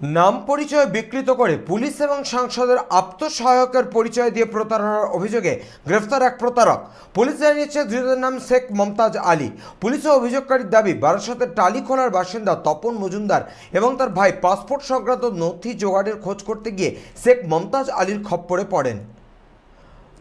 নাম পরিচয় বিকৃত করে পুলিশ এবং সাংসদের আত্মসহায়কের পরিচয় দিয়ে প্রতারণার অভিযোগে গ্রেফতার এক প্রতারক। পুলিশ জানিয়েছে ধৃতের নাম শেখ মমতাজ আলী। পুলিশের অভিযোগকারীর দাবি, বারাসতের টালিখোলার বাসিন্দা তপন মজুমদার এবং তার ভাই পাসপোর্ট সংক্রান্ত নথি জোগাড়ের খোঁজ করতে গিয়ে শেখ মমতাজ আলীর খপ্পরে পড়েন।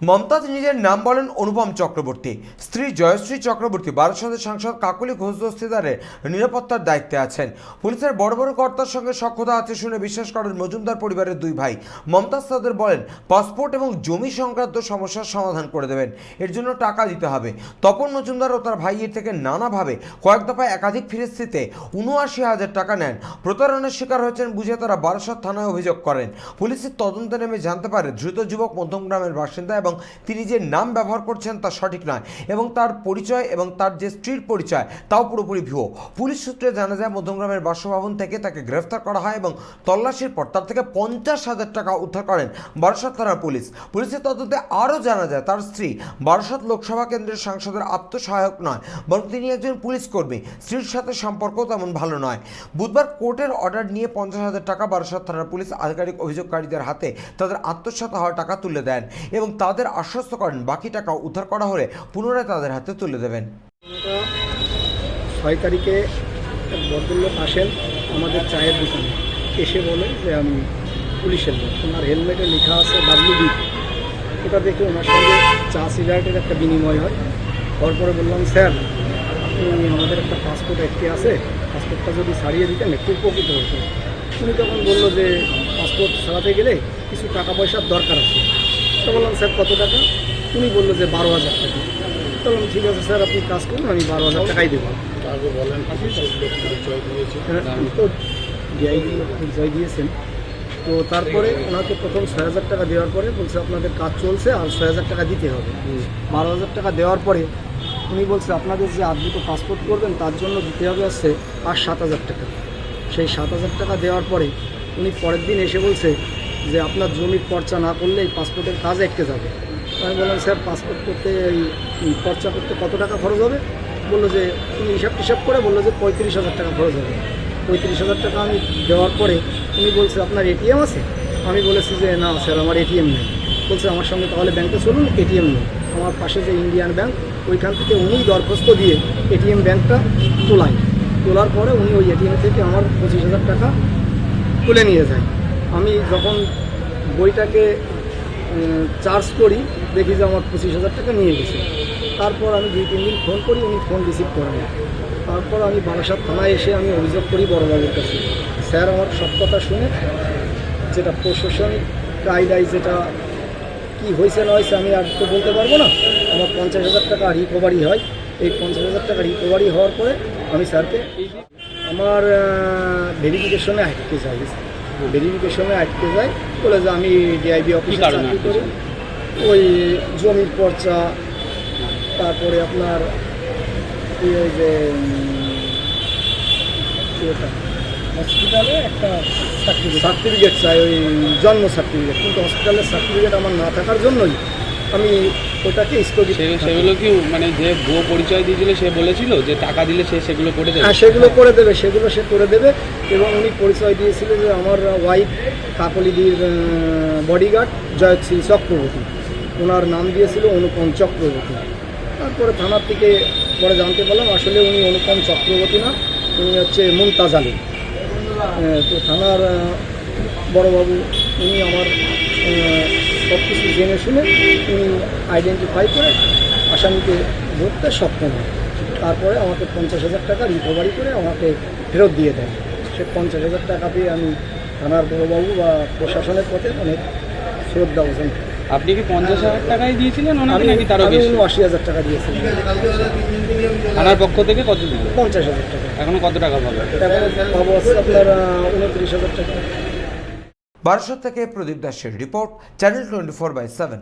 মমতাজ নিজের নাম বলেন অনুপম চক্রবর্তী। স্ত্রী জয়শ্রী চক্রবর্তী বারাসতের সাংসদ কাকুলি ঘোষ দস্তিদারের নিরাপত্তার দায়িত্বে আছেন। পুলিশের বড় বড় কর্তার সঙ্গে সক্ষতা আছে শুনে বিশ্বাস করেন মজুমদার পরিবারের দুই ভাই। মমতাজ তাদের বলেন, পাসপোর্ট এবং জমি সংক্রান্ত সমস্যার সমাধান করে দেবেন। এর জন্য টাকা দিতে হবে। তপন মজুমদার ও তার ভাইয়ের থেকে নানাভাবে কয়েক দফায় একাধিক ফিরিস্তিতে উনআশি হাজার টাকা নেন। প্রতারণার শিকার হয়েছেন বুঝে তারা বারাসত থানায় অভিযোগ করেন। পুলিশের তদন্তে নেমে জানতে পারে, ধৃত যুবক মধ্যমগ্রামের বাসিন্দা এবং তিনি যে নাম ব্যবহার করছেন তা সঠিক নয় এবং তার পরিচয় এবং তার যে স্ত্রীর পরিচয় তাও পুরোপুরি ভিও পুলিশ সূত্রে জানা যায়, মধ্যমগ্রামের বাসভবন থেকে তাকে গ্রেফতার করা হয় এবং তল্লাশির পর তার থেকে পঞ্চাশ হাজার টাকা উদ্ধার করেন বারাসত থানার পুলিশ। পুলিশের তদন্তে আরও জানা যায়, তার স্ত্রী বারাসত লোকসভা কেন্দ্রের সাংসদের আত্মসহায়ক নয়, বরং তিনি একজন পুলিশ কর্মী। স্ত্রীর সাথে সম্পর্ক তেমন ভালো নয়। বুধবার কোর্টের অর্ডার নিয়ে পঞ্চাশ হাজার টাকা বারাসত থানার পুলিশ আধিকারিক অভিযোগকারীদের হাতে তাদের আত্মসাৎ হওয়া টাকা তুলে দেন এবং তাদের আশ্বস্ত করেন। বাকি টাকা উদ্ধার করা হলে পুনরায় তাদের হাতে তুলে দেবেন। ছয় তারিখে ভদ্রলোক আসেন আমাদের চায়ের দোকানে। এসে বলে যে আমি পুলিশের লোক। ওনার হেলমেটে লেখা আছে ডাব্লিউবি ওটা দেখে ওনার সঙ্গে চা সিগারেটের একটা বিনিময় হয়। হওয়ার পরে বললাম, স্যার, আপনি আমাদের একটা পাসপোর্ট একটি আছে। পাসপোর্টটা যদি ছাড়িয়ে দিতেন, একটু উপকৃত হতো। উনি তখন বলল যে, পাসপোর্ট ছাড়াতে গেলে কিছু টাকা পয়সার দরকার আছে। তো বললাম স্যার কত টাকা? উনি বলল যে বারো হাজার টাকা। তো বললাম ঠিক আছে স্যার আপনি কাজ করুন আমি বারো হাজার টাকাই দেবো। তো পরিচয় দিয়েছেন। তো তারপরে ওনাকে প্রথম ছয় হাজার টাকা দেওয়ার পরে বলছে আপনাদের কাজ চলছে আর ছয় হাজার টাকা দিতে হবে। বারো হাজার টাকা দেওয়ার পরে উনি বলছে আপনাদের যে আদ্ভুত পাসপোর্ট করবেন তার জন্য দিতে হবে হচ্ছে আর সাত হাজার টাকা। সেই সাত হাজার টাকা দেওয়ার পরে উনি পরের দিন এসে বলছে যে আপনার জমির পর্চা না করলে এই পাসপোর্টের কাজ একটে যাবে। আমি বললাম, স্যার, পাসপোর্ট করতে এই পর্চা করতে কত টাকা খরচ হবে? বলল যে, উনি হিসাব টিসাব করে বলল যে পঁয়ত্রিশ হাজার টাকা খরচ হবে। পঁয়ত্রিশ হাজার টাকা আমি দেওয়ার পরে উনি বলছে, আপনার এটিএম আছে? আমি বলেছি যে, না স্যার, আমার এটিএম নেই। বলছে, আমার সঙ্গে তাহলে ব্যাংকে চলুন, এটিএম নেই। আমার পাশে যে ইন্ডিয়ান ব্যাংক, ওইখান থেকে উনি দরখাস্ত দিয়ে এটিএম ব্যাংকটা তোলায়। তোলার পরে উনি ওই এটিএম থেকে আমার পঁচিশ হাজার টাকা তুলে নিয়ে যায়। আমি যখন বইটাকে চার্জ করি, দেখি যে আমার পঁচিশ হাজার টাকা নিয়ে গেছে। তারপর আমি দুই, তিন দিন ফোন করি, উনি ফোন রিসিভ করেন। তারপর আমি বারাসাত থানায় এসে আমি অভিযোগ করি বড়বাবুর কাছে। স্যার আমার সব কথা শুনে, যেটা প্রশাসনিক কায়দায় যেটা কি হয়েছে না হয়েছে আমি আর তো বলতে পারব না। আমার পঞ্চাশ হাজার টাকা রিকভারি হয়। এই পঞ্চাশ হাজার টাকা রিকভারি হওয়ার পরে আমি স্যারকে আমার ভেরিফিকেশনে আটকে যাই। ভেরিফিকেশনে আটকে যায় বলে যে আমি ডিআইবি অফিসে চাকরি করি। ওই জমির পর্চা তারপরে আপনার ওই যে হসপিটালে একটা সার্টিফিকেট চাই। ওই জন্ম সার্টিফিকেট কিন্তু হসপিটালের সার্টিফিকেট আমার না থাকার জন্যই আমি ওটাকে স্থগিত সে-। সেগুলো কি মানে যে ভুয়ো পরিচয় দিয়েছিল সে বলেছিল যে টাকা দিলে সে সেগুলো করে দেবে? হ্যাঁ সেগুলো করে দেবে সেগুলো সে করে দেবে এবং উনি পরিচয় দিয়েছিল যে আমার ওয়াইফ কাকলিদির বডিগার্ড জয়শ্রী চক্রবর্তী। ওনার নাম দিয়েছিল অনুপম চক্রবর্তী। তারপরে থানার থেকে পরে জানতে পারলাম আসলে উনি অনুপম চক্রবর্তী না উনি হচ্ছে মুমতাজ আলী। তো থানার বড়বাবু উনি আমার সব কিছু জেনে শুনে উনি আইডেন্টিফাই করে আসামিকে ধরতে সক্ষম হয় তারপরে আমাকে পঞ্চাশ হাজার টাকা রিকভারি করে আমাকে ফেরত দিয়ে দেন। সে পঞ্চাশ হাজার টাকা পেয়ে আমি থানার বড়বাবু বা প্রশাসনের পথে অনেক শ্রদ্ধা ওজন আপনি কি পঞ্চাশ হাজার টাকাই দিয়েছিলেন ওনাকে নাকি তারও বেশি? উনআশি হাজার টাকা দিয়েছিলেন থানার পক্ষ থেকে কত দিল পঞ্চাশ হাজার টাকা। এখনও কত টাকা পাবে এখন পাবো আপনার উনত্রিশ হাজার টাকা। বারাসত থেকে প্রদীপ দাসের report channel twenty four by seven